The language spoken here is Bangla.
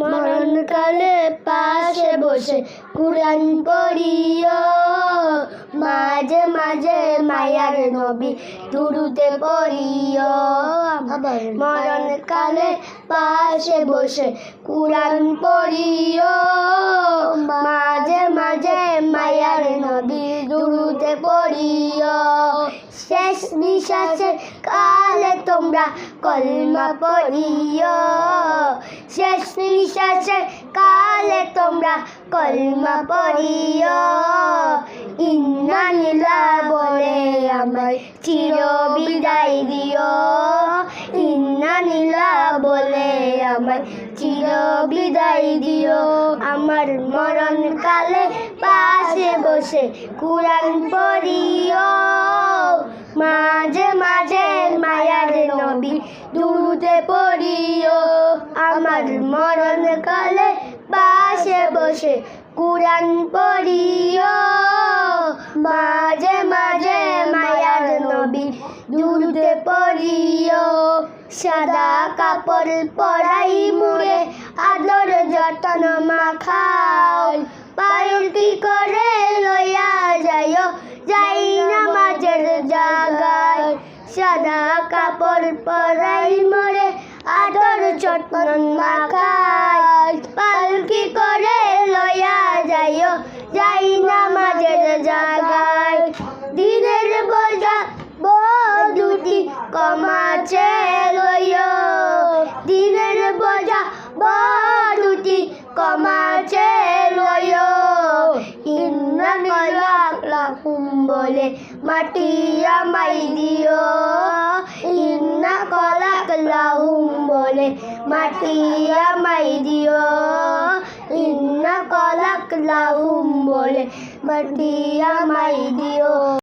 মরণকালে পাশে বসে কুরআন পড়িও। মাঝে মাঝে মায়ার নবী দুরুতে পড়িও। মরণকালে পাশে বসে কুরআন পড়িও। মাঝে মাঝে মায়ার নবী দুরুতে পড়িও। শেষ নিঃশ্বাসে কালে তোমরা কলমা পড়িও। শেষ নিঃশ্বাসে কালে তোমরা কলমা পড়িও। ইন্না নীলা বলে আমায় চির বিদায় দিও। ইন্না নীলা বলে আমায় চির বিদায় দিও। আমার মরণ কালে পাশে বসে কুরআন পড়িও। নবী দুরুতে পড়িও। আমার মরণ কালে পাশে বসে কুরআন পড়িও। মাঝে মাঝে মায়ার নবী দুরুতে পড়িও। সাদা কাপড় পরাই মুড়ে আদর যতন মাখাও। পায়ুটি করে সাদা কাপড় পরাই মরে, আদর যত্ন মাখায় পালকি করে লয়া যাইও, যাই নামাজের জাগায় দিনের বোঝা দুটি কমাছে লইও। দিনের বোঝা দুটি কমাছে বলে মাটি আমাই দিও ইন্না কলাক লাহুম বলে মাটি আমাই দিও ইন্না কলাক লাহুম বলে মাটি আমাই দিও